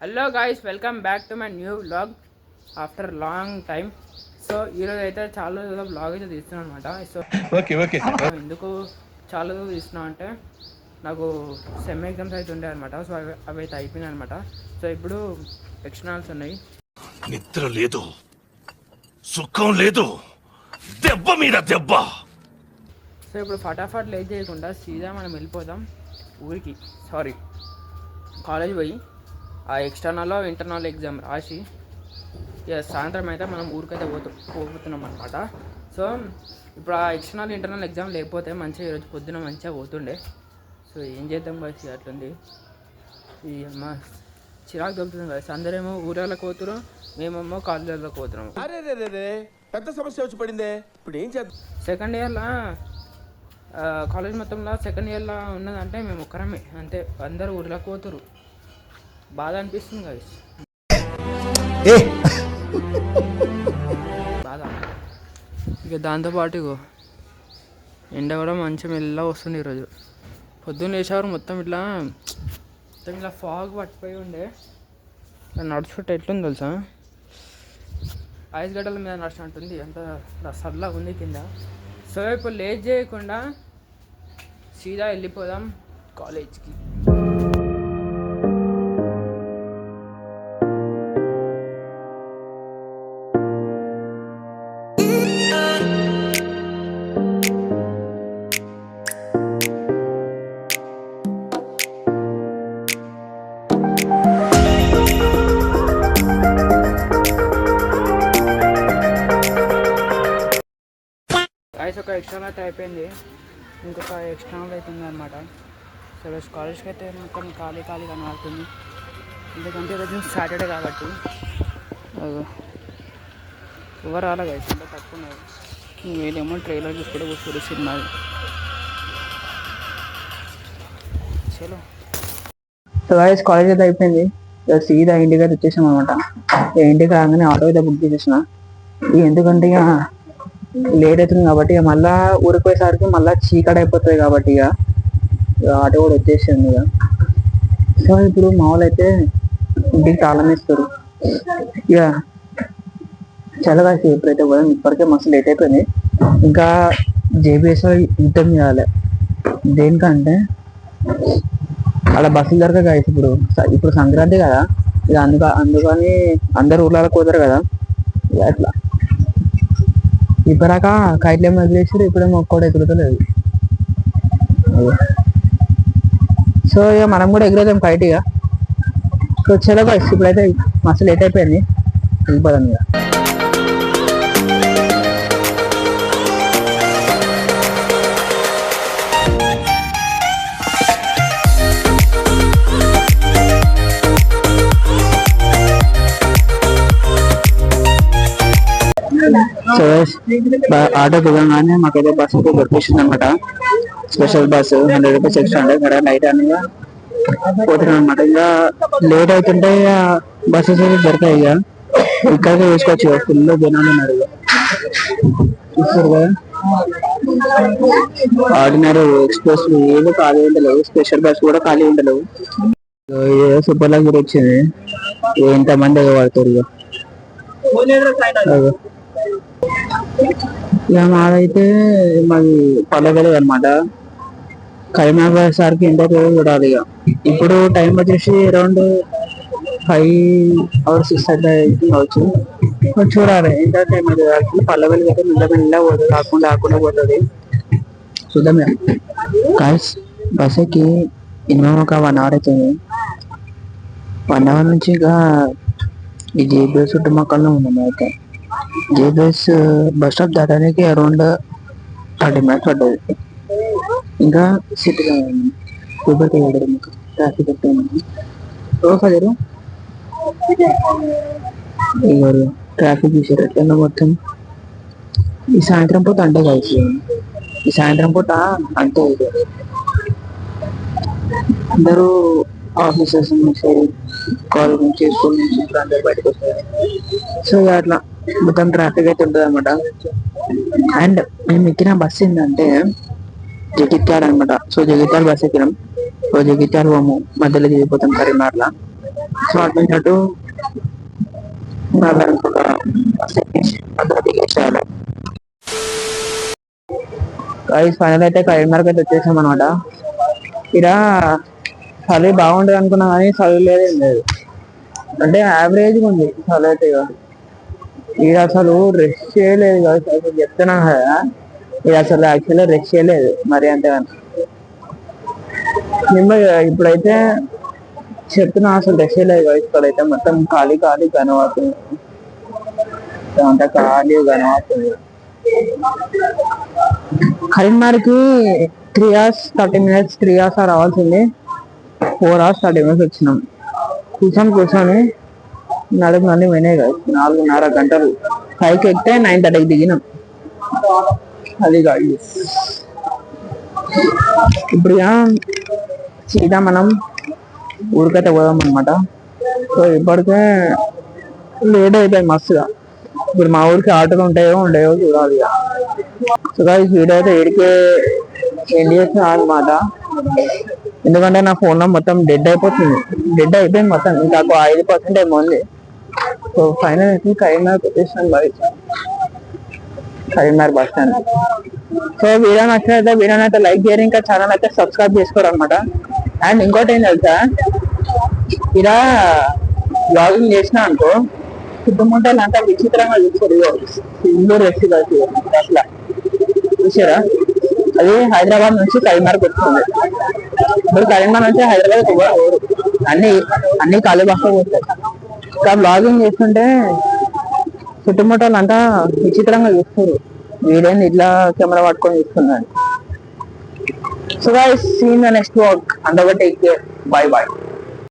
Hello guys welcome back to my new vlog after long time so ఈరోజు అయితే చాలా రోజుల బ్లాగ్ అయితే తీస్తున్నాను అనమాట సో ఓకే ఓకే ఎందుకు చాలా రోజులు తీస్తున్నాం అంటే నాకు సెమ్ ఎగ్జామ్స్ అయితే ఉండే అనమాట సో అవి అవి అయితే అయిపోయినాయి అనమాట సో ఇప్పుడు ఎక్స్టర్నల్స్ ఉన్నాయి. నిద్ర లేదు. సుఖం లేదు. దెబ్బ మీద దెబ్బ. సో ఇప్పుడు ఫటాఫట్ లేట్ చేయకుండా సీదా మనం వెళ్ళిపోదాం. ఊరికి సారీ కాలేజ్ పోయి ఆ ఎక్స్టర్నల్ ఇంటర్నల్ ఎగ్జామ్ రాసి ఇక సాయంత్రం అయితే మనం ఊరికైతే పోతు పోతున్నాం అనమాట సో ఇప్పుడు ఆ ఎక్స్టర్నల్ ఇంటర్నల్ ఎగ్జామ్ లేకపోతే మంచిగా ఈరోజు పొద్దున మంచిగా పోతుండే. సో ఏం చేద్దాం బస్ అట్లుంది. ఈ అమ్మ చిరాకు దొరుకుతుంది కదా అందరేమో ఊళ్ళకి పోతురు మేమేమో కాలేజీలకు పోతున్నాము. అరే రే రే రే పెద్ద సమస్య వచ్చి పడిందే. ఇప్పుడు ఏం చేద్దాం? సెకండ్ ఇయర్లో కాలేజ్ మొత్తంలో సెకండ్ ఇయర్లో ఉన్నదంటే మేము ఒక్కరమే అంతే అందరూ ఊర్లోకి పోతురు బాధ అనిపిస్తుంది కదా బాధ. ఇక దాంతోపాటు ఇగో ఎండ కూడా మంచి మెల్ల వస్తుంది ఈరోజు. పొద్దున్న లేచేవారు మొత్తం ఇట్లా మొత్తం ఇలా ఫాగ్ పట్టిపోయి ఉండే. ఇట్లా నడుచుకుంటే ఎట్లుంది తెలుసా? ఐస్ గడ్డల మీద నడిచినట్టుంది అంత ఇట్లా చల్లగా ఉంది కింద. సో ఇప్పుడు లేట్ చేయకుండా సీదా వెళ్ళిపోదాం కాలేజ్కి. ఐస్ ఒక ఎక్స్ట్రా అయితే అయిపోయింది. ఇంకొక ఎక్స్ట్రా అవుతుంది అనమాట సో స్కాలర్షిప్ అయితే మొత్తం ఖాళీ ఖాళీ కనబడుతుంది. ఎందుకంటే ఈరోజు సాటర్డే కాబట్టి. అదిగో. ఎవరు రాలే అంటే తక్కువ ఉన్నారు వీళ్ళేమో ట్రైలర్ చూసుకుంటే కూర్చోడు సినిమా చలో. సో గైస్ కాలేజ్ అయితే అయిపోయింది. ఇక సీదా ఇంటికి అయితే వచ్చేసాం అనమాట ఇంటికి రాగానే ఆటో అయితే బుక్ చేసేసిన. ఎందుకంటే ఇక లేట్ అవుతుంది కాబట్టి ఇక మళ్ళా ఊరిపోయేసరికి మళ్ళీ చీకటి అయిపోతుంది కాబట్టి ఇక. ఇక ఆటో కూడా వచ్చేసింది ఇక. సో ఇప్పుడు మామూలు అయితే ఇంటికి తాళం వేస్తారు ఇక చాలా కాసి ఎప్పుడైతే పోదాం. ఇప్పటికే మస్తు లేట్ అయిపోయింది. ఇంకా జేబీఎస్ యుద్ధం చేయాలి. దేనికంటే అలా బస్సులు దొరక కాదు ఇప్పుడు. ఇప్పుడు సంక్రాంతి కదా. ఇక అందుక అందుకని అందరు ఊర్లలో పోతారు కదా. ఇక అట్లా. ఇప్పటిదాకా కైట్లేమో వదిలేసారు ఇప్పుడేమో ఒక్కడు ఎగురుతలేదు. సో ఇక మనం కూడా ఎగురేదాం కైట్ ఇక సో చలో guys, ఇప్పుడైతే మస్తు లేట్ అయిపోయింది. వెళ్ళిపోదాం ఇక సో ఆటో దిగంగానే మాకైతే బస్ అయితే దొరికేసింది అనమాట special bus hundred rupees extra అంటే ఇక్కడ నైట్ అనగా పోతున్నాం అనమాట ఇంకా లేట్ అవుతుంటే బస్సెస్ అయితే దొరకాయి ఇక. ఇక్కడికి వేసుకోవచ్చు ఫుల్ జనాలు ఉన్నారు ఇక. చూస్తారు కదా? ఆర్డినరీ ఎక్స్ప్రెస్ ఏది ఖాళీ ఉండలేవు స్పెషల్ బస్ కూడా ఖాళీ ఉండలేవు సూపర్ లగ్జరీ వచ్చింది. ఎంత మంది పడతారు ఇక. ఇక మాదైతే మాది పల్లెగలు అనమాట కరీంనగర్ సార్కి ఎంత చూడాలి ఇక. ఇప్పుడు టైం వచ్చేసి అరౌండ్ ఫైవ్ అవర్ సిక్స్ అయితే కావచ్చు. చూడాలి ఎంటర్టైన్మెంట్ టైం అయితే అయితే మెల్ల మెల్ల పోతుంది. కాకుండా రాకుండా పోతుంది. చూద్దాం కాల్స్ బస్ ఎక్కి మినిమం ఒక వన్ అవర్ అవుతుంది. వన్ అవర్ నుంచి ఇక ఈ జేబీఎస్ చుట్టుపక్కల ఉన్నాం అయితే జేబీఎస్ బస్ స్టాప్ దాటానికి అరౌండ్ థర్టీ మినిట్స్ పడ్డది. ఇంకా సిటీలో ఊబర్ వెళ్ళడం ట్రాఫిక్ ట్రాఫిక్ పెట్టాము రోజు ఇవ్వరు ట్రాఫిక్ చూసారు ఎట్లా మొత్తం? ఈ సాయంత్రం పూట అంటే కలిసి ఈ సాయంత్రం పూట అంటే ఇది. అందరూ ఆఫీసర్స్ నుంచి కాలేజ్ నుంచి స్కూల్ నుంచి అందరూ బయటకు వస్తారు. సో అట్లా. మొత్తం ట్రాఫిక్ అయితే ఉంటుంది అనమాట అండ్ మేము ఎక్కిన బస్సు ఏంటంటే జగిత్యాల అనమాట సో జగిత్యాల బస్సు ఎక్కినాం. సో జగిత్యాల పోము. మధ్యలో దిగిపోతాం కరీంనగర్లో. సో అటు నుంచి అటు ఫైనల్ అయితే కరీంనగర్కి అయితే వచ్చేసాం అనమాట ఇక్కడ చలి బాగుంటుంది అనుకున్నా కానీ చలి లేదు లేదు. అంటే యావరేజ్గా ఉంది. చలి అయితే ఇక ఇది అసలు రెస్ట్ చేయలేదు కదా అసలు చెప్తున్నా కదా. ఇది అసలు యాక్చువల్గా రెస్ట్ చేయలేదు మరి అంతేగాని నిమ్మ ఇప్పుడైతే చెప్తున్నా అసలు రెస్ట్ చేయలేదు కదా. ఇక్కడైతే మొత్తం ఖాళీ ఖాళీ కనబడుతుంది అంతా ఖాళీ కనబడుతుంది కరీంనగర్కి three hours thirty minutes three hours రావాల్సింది. ఫోర్ అవర్స్ థర్టీ మినిట్స్ వచ్చినాం. కూర్చొని కూర్చొని నడుపు నుండి పోయినాయి కదా. నాలుగున్నర గంటలు పైకి ఎక్కితే నైన్ థర్టీకి దిగినాం. అది కాదు. ఇప్పుడు ఇక సీదా మనం ఊరికైతే పోదాం అనమాట సో ఇప్పటికే లేట్ అవుతాయి మస్తుగా. ఇప్పుడు మా ఊరికి ఆటోలు ఉంటాయో ఉండేవో చూడాలి ఇక. సో గాయస్ వీడియో అయితే ఏడికే ఎండ్ చేసిన అనమాట ఎందుకంటే నా ఫోన్లో మొత్తం డెడ్ అయిపోతుంది. డెడ్ అయిపోయింది మొత్తం. ఇంకా ఒక ఐదు పర్సెంట్ ఏమో ఉంది. సో ఫైనల్ అయితే కరీంనగర్ వచ్చేసాను bye Karimnagar bus stand so video నచ్చినట్లయితే వీడియోని అయితే లైక్ చేయరు ఇంకా ఛానల్ అయితే సబ్స్క్రైబ్ చేసుకోరు అనమాట అండ్ ఇంకోటి ఏం తెలుసా? ఇలా బ్లాగింగ్ చేసిన అనుకో చుట్టుముట్టలు అంతా విచిత్రంగా చూసారు ఇగో. ఇల్లు అట్లా. చూసారా? అది హైదరాబాద్ నుంచి కరీంనగర్కి వస్తుంది. ఇప్పుడు కరీంనగర్ నుంచి హైదరాబాద్ అన్ని అన్ని ఖాళీ బస్సులు పోతాయి. ఇంకా బ్లాగింగ్ చేస్తుంటే చుట్టుముట్టాలు అంతా విచిత్రంగా చూస్తారు వీడేంది ఇట్లా కెమెరా పట్టుకొని చూస్తున్నాడు. So guys see the next walk అందరూ టేక్ కేర్ బాయ్ బాయ్